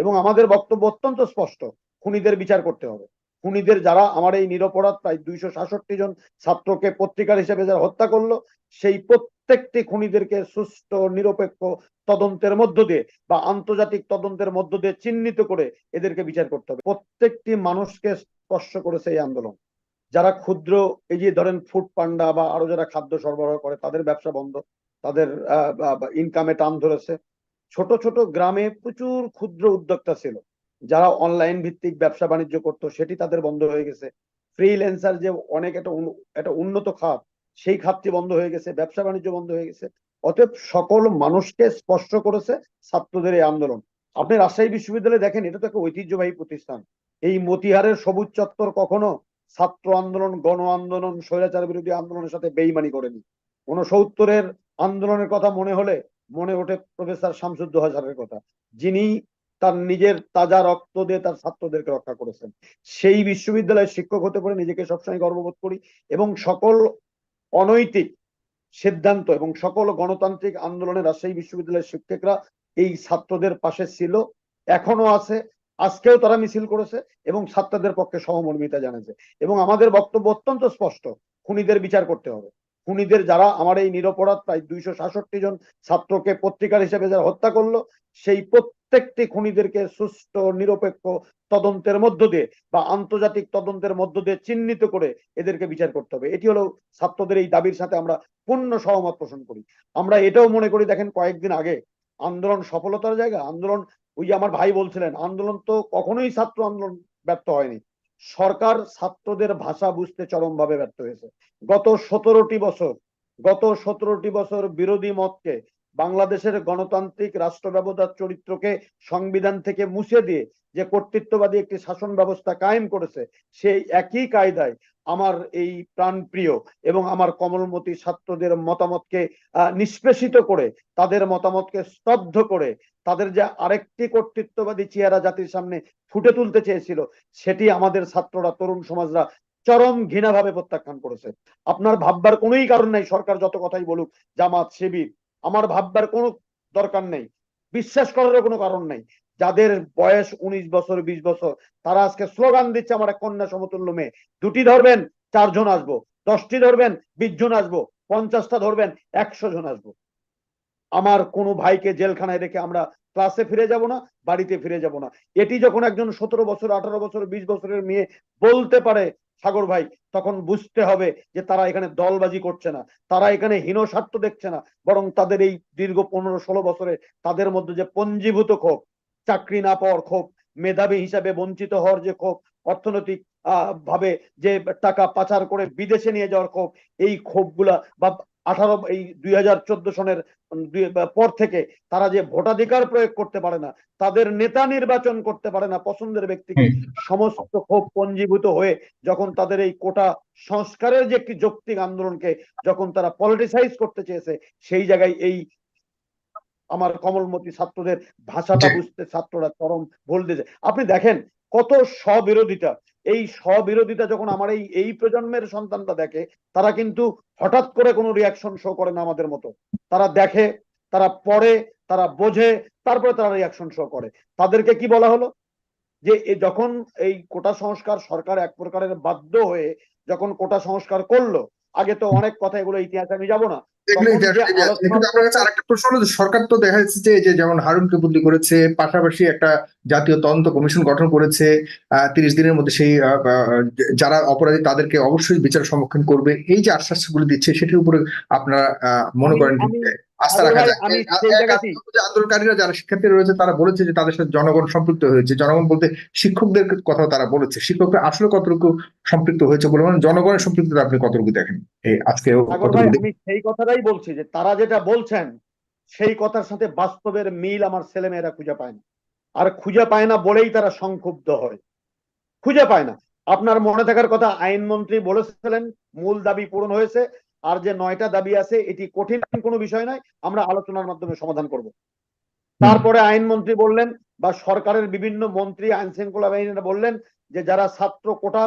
এবং আমাদের বক্তব্য অত্যন্ত স্পষ্ট। খুনিদের বিচার করতে হবে। খুনিদের যারা আমার এই নিরপরাধ প্রায় দুইশো সাতষট্টি জন ছাত্রকে পত্রিকার হিসেবে যারা হত্যা করল, সেই প্রত্যেকটি খুনিদেরকে সুষ্ঠু, নিরপেক্ষ তদন্তের মধ্য দিয়ে বা আন্তর্জাতিক তদন্তের মধ্য দিয়ে চিহ্নিত করে এদেরকে বিচার করতে হবে। প্রত্যেকটি মানুষকে স্পর্শ করেছে এই আন্দোলন। যারা ক্ষুদ্র, এই যে ধরেন ফুড পান্ডা বা আরও যারা খাদ্য সরবরাহ করে, তাদের ব্যবসা বন্ধ, তাদের ইনকামে টান ধরেছে। ছোট ছোট গ্রামে প্রচুর ক্ষুদ্র উদ্যোক্তা ছিল। যারা অনলাইন ভিত্তিক ব্যবসা বাণিজ্য করতো, সেটি তাদের বন্ধ হয়ে গেছে। ফ্রিল্যান্সার যে অনেক একটা একটা উন্নত খাত, সেই খাতটি বন্ধ হয়ে গেছে, ব্যবসা বাণিজ্য বন্ধ হয়ে গেছে। অতএব সকল মানুষকে স্পর্শ করেছে ছাত্রদের এই আন্দোলন। আপনি রাজশাহী বিশ্ববিদ্যালয়ে দেখেন, এটা তো একটা ঐতিহ্যবাহী প্রতিষ্ঠান। এই মতিহারের সবুজ চত্বর কখনো ছাত্র আন্দোলন, গণ আন্দোলন, স্বৈরাচার বিরোধী আন্দোলনের সাথে বেইমানি করেনি। উনসত্তরের আন্দোলনের কথা মনে হলে মনে ওঠে প্রফেসর শামসুদ্দোহা হাজারের কথা। যিনি তার নিজের তাজা রক্ত দিয়ে তার ছাত্রদেরকে রক্ষা করেছেন। সেই বিশ্ববিদ্যালয়ের শিক্ষক হতে পারে, নিজেকে সবসময় গর্ববোধ করি এবং সকল অনৈতিক সিদ্ধান্ত এবং সকল গণতান্ত্রিক আন্দোলনে রাজশাহী বিশ্ববিদ্যালয়ের শিক্ষকরা এই ছাত্রদের পাশে ছিল, এখনও আছে, আজকেও তারা মিছিল করেছে এবং ছাত্রদের পক্ষে সহমর্মিতা জানাচ্ছে। এবং আমাদের বক্তব্য অত্যন্ত স্পষ্ট, খুনিদের বিচার করতে হবে। খুনিদের যারা আমার এই নিরপরাধ প্রায় দুইশো সাতষট্টি জন ছাত্রকে পত্রিকার হিসেবে যারা হত্যা করল, সেই প্রত্যেকটি খুনিদেরকে সুষ্ঠু, নিরপেক্ষ তদন্তের মধ্য দিয়ে বা আন্তর্জাতিক তদন্তের মধ্য দিয়ে চিহ্নিত করে এদেরকে বিচার করতে হবে। এটি হলো ছাত্রদের এই দাবির সাথে আমরা পূর্ণ সহমত পোষণ করি। আমরা এটাও মনে করি, দেখেন কয়েকদিন আগে আন্দোলন সফলতার জায়গা, আন্দোলন ওই আমার ভাই বলছিলেন, আন্দোলন তো কখনোই ছাত্র আন্দোলন ব্যর্থ হয়নি। সরকার ছাত্রদের ভাষা বুঝতে চরমভাবে ব্যর্থ হয়েছে। গত সতেরোটি বছর, গত সতেরোটি বছর বিরোধী মতকে বাংলাদেশের গণতান্ত্রিক রাষ্ট্র ব্যবস্থার চরিত্রকে সংবিধান থেকে মুছে দিয়ে যে কর্তৃত্ববাদী একটি শাসন ব্যবস্থা কায়েম করেছে, সেই একই কায়দায় আমার এই প্রাণপ্রিয় এবং আমার কমলমতি ছাত্রদের মতামতকে নিষ্পেষিত করে, তাদের মতামতকে স্তব্ধ করে, তাদের যে আরেকটি কর্তৃত্ববাদী চেহারা জাতির সামনে ফুটে তুলতে চেয়েছিল, সেটি আমাদের ছাত্ররা, তরুণ সমাজরা চরম ঘৃণাভাবে প্রত্যাখ্যান করেছে। আপনার ভাববার কোনোই কারণ নাই, সরকার যত কথাই বলুক, জামাত, শিবির, আমার ভাববার কোনো দরকার নেই। বিশ্বাস করার কোনো কারণ নাই। যাদের বয়স উনিশ বছর, বিশ বছর, তারা আজকে স্লোগান দিচ্ছে আমার কন্যা সমতুল্য মেয়ে। দুটি ধরবেন, চারজন আসব। দশটি ধরবেন, বিশ জন আসব। পঞ্চাশটা ধরবেন, একশো জন আসব। আমার কোনো ভাইকে জেলখানায় রেখে আমরা ক্লাসে ফিরে যাব না, বাড়িতে ফিরে যাব না। এটি যখন একজন সতেরো বছর, আঠারো বছর, বিশ বছরের মেয়ে বলতে পারে সাগর ভাই, তখন বুঝতে হবে যে তারা এখানে দলবাজি করছে না। তারা এখানে হীন স্বার্থ দেখছে না। বরং তাদের এই দীর্ঘ পনেরো, ষোলো বছরে তাদের মধ্যে যে পঞ্জীভূত ক্ষোভ, চাকরি না পাওয়ার ক্ষোভ, মেধাবী হিসাবে বঞ্চিত হওয়ার যে ক্ষোভ, অর্থনৈতিক ভাবে যে টাকা পাচার করে বিদেশে নিয়ে যাওয়ার ক্ষোভ, এই ক্ষোভগুলা বা আঠারো এই দুই হাজার চোদ্দ সনের পর থেকে তারা যে ভোটাধিকার প্রয়োগ করতে পারে না তাদের নেতা নির্বাচন করতে পারে না পছন্দের ব্যক্তিকে সমস্ত ক্ষোভ পঞ্জীভূত হয়ে যখন তাদের এই কোটা সংস্কারের যে একটি যৌক্তিক আন্দোলনকে যখন তারা পলিটিসাইজ করতে চেয়েছে সেই জায়গায় এই আমার কমলমতি ছাত্রদের ভাষাটা বুঝতে ছাত্ররা চরম ভুল দিয়েছে। আপনি দেখেন কত স্ববিরোধিতা এই স্ববিরোধিতা যখন আমার এই এই প্রজন্মের সন্তানটা দেখে, তারা কিন্তু হঠাৎ করে কোনো রিয়াকশন শো করে না আমাদের মতো। তারা দেখে, তারা পড়ে, তারা বোঝে, তারপরে তারা রিয়াকশন শো করে। তাদেরকে কি বলা হলো? যে যখন এই কোটা সংস্কার সরকার এক প্রকারের বাধ্য হয়ে যখন কোটা সংস্কার করল, আগে তো অনেক কথা এগুলো ইতিহাসে আমি যাব না সরকার তো দেখা যাচ্ছে যে যেমন হারুনকে বদলি করেছে পাশাপাশি একটা জাতীয় তদন্ত কমিশন গঠন করেছে তিরিশ দিনের মধ্যে সেই যারা অপরাধী তাদেরকে অবশ্যই বিচার সম্মুখীন করবে। এই যে আশ্বাসগুলো দিচ্ছে সেটির উপরে আপনারা মনে করেন আস্থা রাখা যায়। আন্দোলনকারীরা যারা শিক্ষার্থী রয়েছে তারা বলেছে যে তাদের সাথে জনগণ সম্পৃক্ত হয়েছে। জনগণ বলতে শিক্ষকদের কথা তারা বলেছে। শিক্ষকরা আসলে কতটুকু সম্পৃক্ত হয়েছে বলে মানে জনগণের সম্পৃক্ততা আপনি কতটুকু দেখেন? এই আজকে আমি সেই কথাটাই বলছি যে তারা যেটা বলছেন সেই কথার সাথে বাস্তবের মিল আমার ছেলে মেয়েরা খুঁজে পায় না। আর খুঁজে পায় না বলেই তারা সংক্ষুব্ধ হয়। খুঁজে পায় না। আপনার মনে থাকার কথা আইনমন্ত্রী বলেছিলেন মূল দাবি পূরণ হয়েছে। আর যে নয়টা দাবি আছে, এটি কঠিন কোনো বিষয় নয়, আমরা আলোচনার মাধ্যমে সমাধান করব। তারপরে আইনমন্ত্রী বললেন বা সরকারের বিভিন্ন মন্ত্রী আইন শৃঙ্খলা বাহিনীরা বললেন যে যারা ছাত্র কোটা,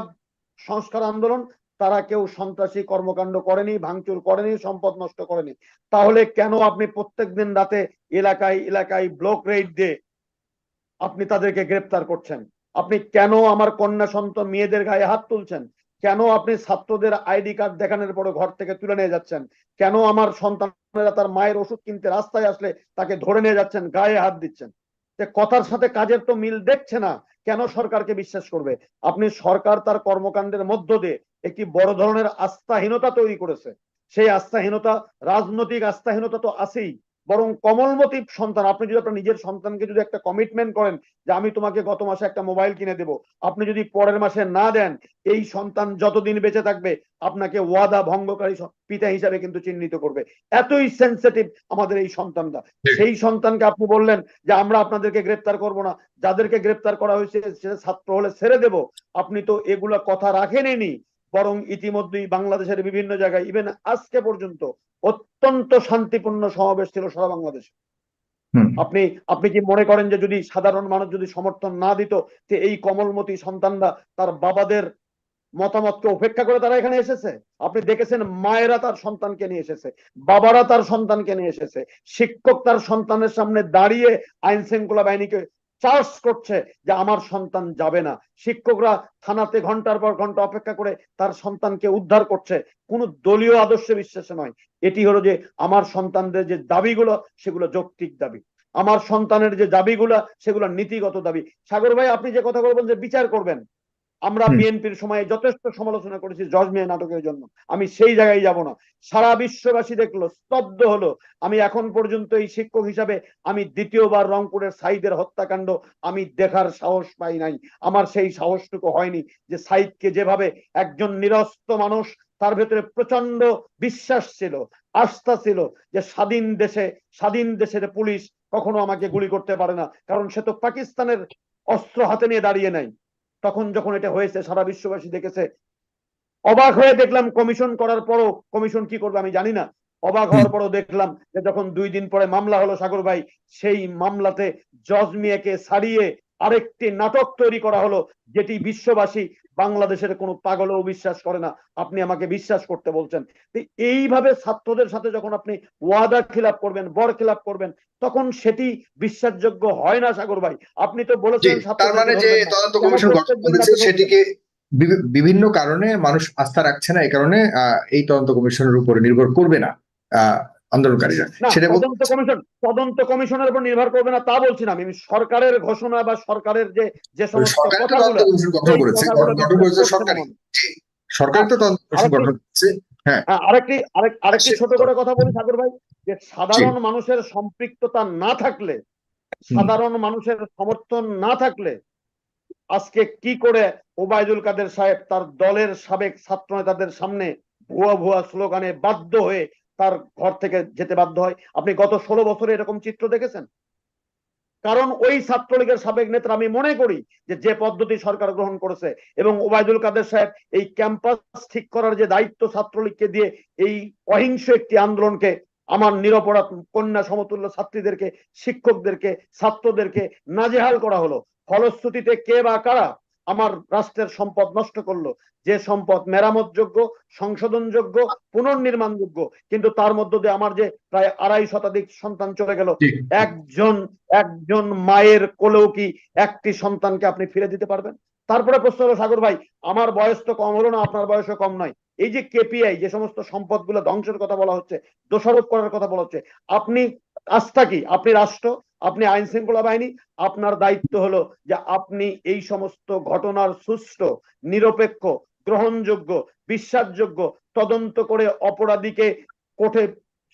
সংস্কার আন্দোলন, তারা কেউ সন্ত্রাসী কর্মকাণ্ড করেনি, ভাঙচুর করেনি, সম্পদ নষ্ট করেনি। তাহলে কেন আপনি প্রত্যেক দিন রাতে এলাকায় এলাকায় ব্লক রেড দিয়ে আপনি তাদেরকে গ্রেপ্তার করছেন? আপনি কেন আমার কন্যা সন্তান মেয়েদের গায়ে হাত তুলছেন? কেন আপনি ছাত্রদের আইডি কার্ড দেখানোর পরে ঘর থেকে তুলে নিয়ে যাচ্ছেন? কেন আমার সন্তানেরা তার মায়ের ওষুধ কিনতে রাস্তায় আসলে তাকে ধরে নিয়ে যাচ্ছেন, গায়ে হাত দিচ্ছেন? যে কথার সাথে কাজের তো মিল দেখছে না। কেন সরকারকে বিশ্বাস করবে? আপনি সরকার তার কর্মকাণ্ডের মধ্য দিয়ে একটি বড় ধরনের আস্থাহীনতা তৈরি করেছে। সেই আস্থাহীনতা, রাজনৈতিক আস্থাহীনতা তো আছেই। বরং কমলমতি সন্তান আপনি যদি আপনার নিজের সন্তানকে যদি একটা কমিটমেন্ট করেন যে আমি তোমাকে গত মাসে একটা মোবাইল কিনে দেব আপনি যদি পরের মাসে না দেন এই সন্তান যতদিন বেঁচে থাকবে আপনাকে ওয়াদা ভঙ্গকারী পিতা হিসাবে কিন্তু চিহ্নিত করবে। এতই সেন্সিটিভ আমাদের এই সন্তানটা। সেই সন্তানকে আপনি বললেন যে আমরা আপনাদেরকে গ্রেপ্তার করব না যাদেরকে গ্রেপ্তার করা হয়েছে সে ছাত্র হলে ছেড়ে দেব। আপনি তো এগুলা কথা রাখেননি বরং ইতিমধ্যেই বাংলাদেশের বিভিন্ন জায়গায় ইভেন আজকে পর্যন্ত অত্যন্ত শান্তিপূর্ণ সমাবেশ ছিল সারা বাংলাদেশে। আপনি আপনি কি মনে করেন যে যদি সাধারণ মানুষ যদি সমর্থন না দিত যে এই কমলমতি সন্তানরা তার বাবাদের মতামতকে উপেক্ষা করে তারা এখানে এসেছে? আপনি দেখেছেন মায়েরা তার সন্তানকে নিয়ে এসেছে বাবারা তার সন্তানকে নিয়ে এসেছে শিক্ষক তার সন্তানের সামনে দাঁড়িয়ে আইন শৃঙ্খলা বাহিনীকে চার্জ করছে যে আমার সন্তান যাবে না। শিক্ষকরা থানাতে ঘণ্টার পর ঘণ্টা অপেক্ষা করে তার সন্তানকে উদ্ধার করছে। কোনো দলীয় আদর্শে বিশ্বাসে নয়। এটি হলো যে আমার সন্তানদের যে দাবিগুলো, সেগুলো যৌক্তিক দাবি। আমার সন্তানের যে দাবিগুলো, সেগুলো নীতিগত দাবি। সাগর ভাই, আপনি যে কথা বলবেন যে বিচার করবেন। আমরা বিএনপির সময়ে যথেষ্ট সমালোচনা করেছি জজ মিয়া নাটকের জন্য। আমি সেই জায়গায় যাব না। সারা বিশ্ববাসী দেখল স্তব্ধ হলো। আমি এখন পর্যন্ত এই শিক্ষক হিসাবে আমি দ্বিতীয়বার রংপুরের সাইদের হত্যাকাণ্ড আমি দেখার সাহস পাই নাই। আমার সেই সাহসটুকু হয়নি যে সাইদকে যেভাবে একজন নিরস্ত মানুষ তার ভেতরে প্রচণ্ড বিশ্বাস ছিল আস্থা ছিল যে স্বাধীন দেশে স্বাধীন দেশের পুলিশ কখনো আমাকে গুলি করতে পারে না। কারণ সে তো পাকিস্তানের অস্ত্র হাতে নিয়ে দাঁড়িয়ে নাই। তখন যখন এটা হয়েছে, সারা বিশ্ববাসী দেখেছে। অবাক হয়ে দেখলাম কমিশন করার পরও কমিশন কি করবে আমি জানি না। অবাক হওয়ার পরও দেখলাম যে যখন দুই দিন পরে মামলা হলো সাগর ভাই, সেই মামলাতে জজ মিয়াকে ছাড়িয়ে আরেকটি নাটক তৈরি করা হলো, যেটি বিশ্ববাসী বাংলাদেশের কোনো পাগলও বিশ্বাস করে না। আপনি আমাকে বিশ্বাস করতে বলছেন। এইভাবে ছাত্রদের সাথে যখন আপনি ওয়াদা খিলাপ করবেন বর খিলাপ করবেন তখন সেটি বিশ্বাসযোগ্য হয় না সাগর ভাই। আপনি তো বলেছেন তার মানে যে তদন্ত কমিশন গঠন করেছে সেটিকে বিভিন্ন কারণে মানুষ আস্থা রাখছে না এই কারণে আহ, এই তদন্ত কমিশনের উপরে নির্ভর করবে না। আহ, আন্দোলনকারীরা। সেটা তদন্ত কমিশন তদন্ত কমিশনের উপর নির্ভর করবে না তা বলছি না আমি। সরকারের ঘোষণা বা সরকারের যে যে সমস্ত না। জি, সরকার তো তদন্ত কমিশন গঠন করেছে হ্যাঁ, আরেকটি আরেক আরেকটি ছোট করে কথা বলি সাগর ভাই যে সাধারণ মানুষের সম্পৃক্ততা না থাকলে সাধারণ মানুষের সমর্থন না থাকলে আজকে কি করে ওবায়দুল কাদের সাহেব তার দলের সাবেক ছাত্র নেতাদের সামনে ভুয়া ভুয়া স্লোগানে বাধ্য হয়ে তার ঘর থেকে যেতে বাধ্য হয়। আপনি গত ষোলো বছরে এরকম চিত্র দেখেছেন? কারণ ওই ছাত্রলীগের সাবেক নেতা আমি মনে করি যে যে পদ্ধতি সরকার গ্রহণ করেছে এবং ওবায়দুল কাদের সাহেব এই ক্যাম্পাস ঠিক করার যে দায়িত্ব ছাত্রলীগকে দিয়ে এই অহিংস একটি আন্দোলনকে, আমার নিরপরাধ কন্যা সমতুল্য ছাত্রীদেরকে, শিক্ষকদেরকে, ছাত্রদেরকে নাজেহাল করা হলো। ফলশ্রুতিতে কে বা কারা আমার রাষ্ট্রের সম্পদ নষ্ট করল। যে সম্পদ মেরামত যোগ্য মেরামতযোগ্য সংশোধনযোগ্য পুনর্নির্মাণযোগ্য কিন্তু তার মধ্য দিয়ে আমার যে প্রায় আড়াই শতাধিক সন্তান চলে গেল একজন একজন মায়ের কোলেও কি একটি সন্তানকে আপনি ফিরে দিতে পারবেন? তারপরে প্রশ্ন হলো সাগর ভাই আমার বয়স তো কম হলো না আপনার বয়সও কম নয়। এই যে কেপিআই যে সমস্ত সম্পদগুলো ধ্বংসের কথা বলা হচ্ছে দোষারোপ করার কথা বলা হচ্ছে আপনি আস্থা কি? আপনি রাষ্ট্র আপনি আইন শৃঙ্খলা বাহিনী, আপনার দায়িত্ব হলো যে আপনি এই সমস্ত ঘটনার সুষ্ঠু, নিরপেক্ষ, গ্রহণযোগ্য, বিশ্বাসযোগ্য তদন্ত করে অপরাধীকে কোর্টে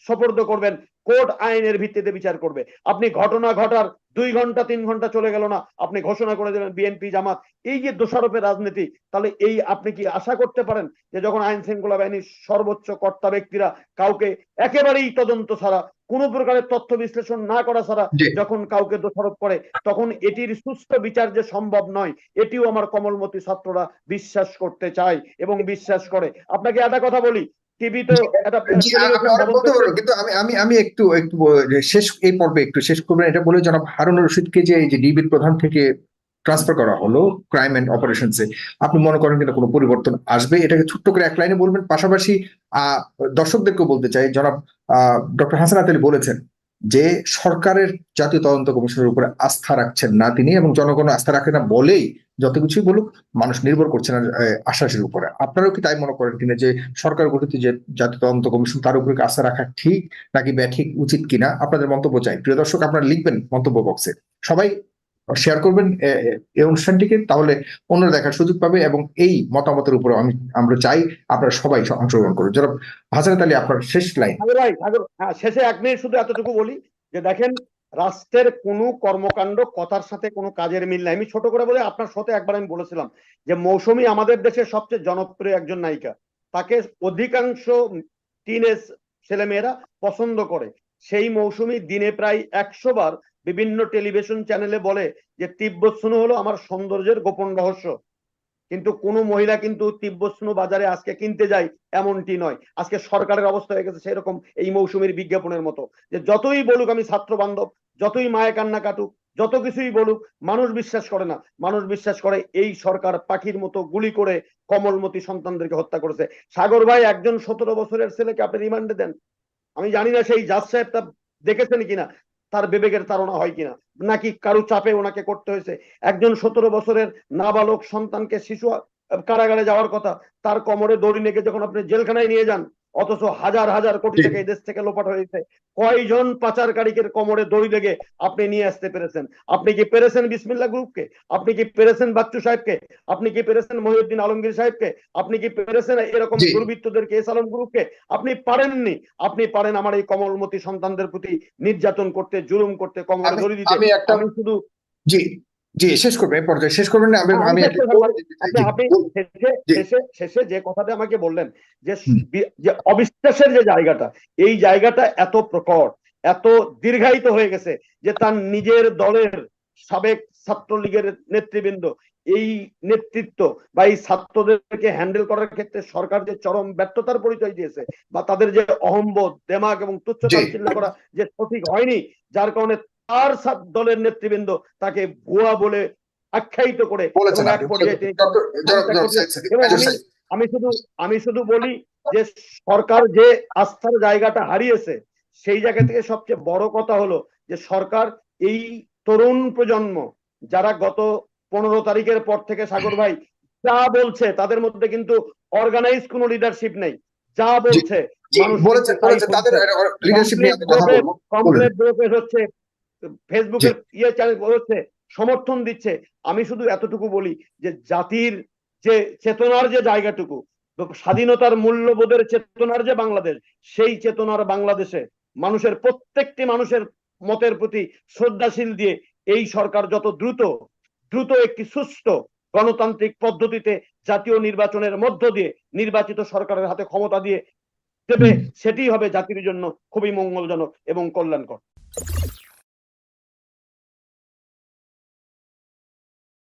সোপর্দ করবেন। কোর্ট আইনের ভিত্তিতে বিচার করবে। আপনি ঘটনা ঘটার দুই ঘণ্টা তিন ঘণ্টা চলে গেল না আপনি ঘোষণা করে দেবেন বিএনপি জামাত। এই যে দোষারোপের রাজনীতি তাহলে এই আপনি কি আশা করতে পারেন যে যখন আইন শৃঙ্খলা বাহিনীর সর্বোচ্চ কর্তা ব্যক্তিরা কাউকে একেবারেই তদন্ত ছাড়া কোন প্রকারের তথ্য বিশ্লেষণ না করা ছাড়া যখন কাউকে দোষারোপ করে তখন এটির সুস্থ বিচার যে সম্ভব নয় এটিও আমার কমলমতি ছাত্ররা বিশ্বাস করতে চায় এবং বিশ্বাস করে। আপনাকে একটা কথা বলি কিন্তু আমি আমি আমি একটু একটু শেষ এই পর্বে একটু শেষ করবেন এটা বলে জনাব হারুন রশিদকে যে এই যে ডিবির প্রধান থেকে ট্রান্সফার করা হলো ক্রাইম অপারেশনসে আপনি মনে করেন কিনা কোনো পরিবর্তন আসবে? এটাকে ছোট্ট করে এক লাইনে বলবেন পাশাপাশি আহ দর্শকদেরকেও বলতে চাই জনাব ডক্টর হাসান আলী বলেছেন যে সরকারের জাতীয় তদন্ত কমিশনের উপরে আস্থা রাখছেন না তিনি এবং জনগণ আস্থা রাখে না বলেই যত কিছুই বলুক, মানুষ নির্ভর করছে না আশ্বাসের উপরে। আপনারাও কি তাই মনে করেন কিনা যে সরকার গঠিত যে জাতীয় তদন্ত কমিশন, তার উপরে আস্থা রাখা ঠিক নাকি ব্যাঠিক উচিত কিনা? আপনাদের মন্তব্য চাই। প্রিয় দর্শক, আপনারা লিখবেন মন্তব্য বক্সে সবাই শেয়ার করবেন এই অনুষ্ঠানটিকে, তাহলে অন্যরা দেখার সুযোগ পাবে এবং এই মতামতের উপরে আমি, আমরা চাই আপনারা সবাই অংশগ্রহণ করুন। যারা হাজারত আলী, আপনার শেষ লাইন। হ্যাঁ শেষে এক মিনিট শুধু এতটুকু বলি যে দেখেন, রাষ্ট্রের কোনো কর্মকাণ্ড কথার সাথে কোনো কাজের মিল নাই। আমি ছোট করে বলে, আপনার সাথে একবার আমি বলেছিলাম যে মৌসুমী আমাদের দেশের সবচেয়ে জনপ্রিয় একজন নায়িকা। তাকে অধিকাংশ টিনেজ ছেলেমেয়েরা পছন্দ করে। সেই মৌসুমী দিনে প্রায় একশো বার বিভিন্ন টেলিভিশন চ্যানেলে বলে যে তিব্বত হলো আমার সৌন্দর্যের গোপন রহস্য। কিন্তু কোনো মহিলা কিন্তু তিব্বত বাজারে আজকে কিনতে যায় এমনটি নয়। আজকে সরকারের অবস্থা হয়ে গেছে সেরকম এই মৌসুমীর বিজ্ঞাপনের মতো যে যতই বলুক আমি ছাত্র বান্ধব যতই মায়ে কান্না কাটুক, যত কিছুই বলুক, মানুষ বিশ্বাস করে না। মানুষ বিশ্বাস করে এই সরকার পাখির মতো গুলি করে কমলমতি সন্তানদেরকে হত্যা করেছে। সাগর ভাই, একজন সতেরো বছরের ছেলেকে আপনি রিমান্ডে দেন? আমি জানি না সেই জাজ সাহেব তা দেখেছেন কিনা। তার বিবেকের তাড়না হয় কিনা? নাকি কারও চাপে ওনাকে করতে হয়েছে? একজন সতেরো বছরের নাবালক সন্তানকে শিশু কারাগারে যাওয়ার কথা, তার কোমরে দড়ি লেগে যখন আপনি জেলখানায় নিয়ে যান অথচ হাজার হাজার কোটি টাকা এই দেশ থেকে লোপাট হয়েছে কয়জন পাচারকারীকে কোমরে দড়ি লেগে আপনি নিয়ে আসতে পেরেছেন? আপনি কি পেরেছেন বিসমিল্লা গ্রুপকে? আপনি কি পেরেছেন বাচ্চু সাহেবকে? আপনি কি পেরেছেন মহিউদ্দিন আলমগীর সাহেবকে? আপনি কি পেরেছেন এরকম। দুর্বৃত্তদেরকে এস আলম গ্রুপকে? আপনি পারেননি। আপনি পারেন আমার এই কমলমতি সন্তানদের প্রতি নির্যাতন করতে জুলুম করতে কোমরে দড়ি দিতে। আমি একটা আমি শুধু জি। জি শেষ করবেন এই পর্যায়ে শেষ করবেন না আমি শেষ। আপনি যে কথাটা আমাকে বললেন যে যে অবিশ্বাসের যে জায়গাটা এই জায়গাটা এত প্রকট এত দীর্ঘায়িত হয়ে গেছে যে তার নিজের দলের সাবেক ছাত্রলীগের নেতৃবৃন্দ এই নেতৃত্ব বা এই ছাত্রদেরকে হ্যান্ডেল করার ক্ষেত্রে সরকার যে চরম ব্যর্থতার পরিচয় দিয়েছে বা তাদের যে অহম্বোধ দেমাগ এবং তুচ্ছ। করা যে সঠিক হয়নি যার কারণে তার দলের নেতৃবৃন্দ তাকে ভুয়া বলে আখ্যায়িত করে আমি- শুধু আমি শুধু বলি যে সরকার যে আস্থার জায়গাটা হারিয়েছে সেই জায়গা থেকে সবচেয়ে বড় কথা হলো যে সরকার এই তরুণ প্রজন্ম যারা গত পনেরো তারিখের পর থেকে সাগর ভাই যা বলছে তাদের মধ্যে কিন্তু অর্গানাইজ কোনো লিডারশিপ নেই। যা বলছে মানুষ হচ্ছে ফেসবুকের ইয়ে চ্যানেল হচ্ছে সমর্থন দিচ্ছে। আমি শুধু এতটুকু বলি যে জাতির যে চেতনার যে জায়গাটুকু স্বাধীনতার মূল্যবোধের চেতনার যে বাংলাদেশ সেই চেতনার বাংলাদেশে মানুষের প্রত্যেকটি মানুষের মতের প্রতি শ্রদ্ধাশীল দিয়ে এই সরকার যত দ্রুত দ্রুত একটি সুস্থ গণতান্ত্রিক পদ্ধতিতে জাতীয় নির্বাচনের মধ্য দিয়ে নির্বাচিত সরকারের হাতে ক্ষমতা দিয়ে দেবে সেটি হবে জাতির জন্য খুবই মঙ্গলজনক এবং কল্যাণকর।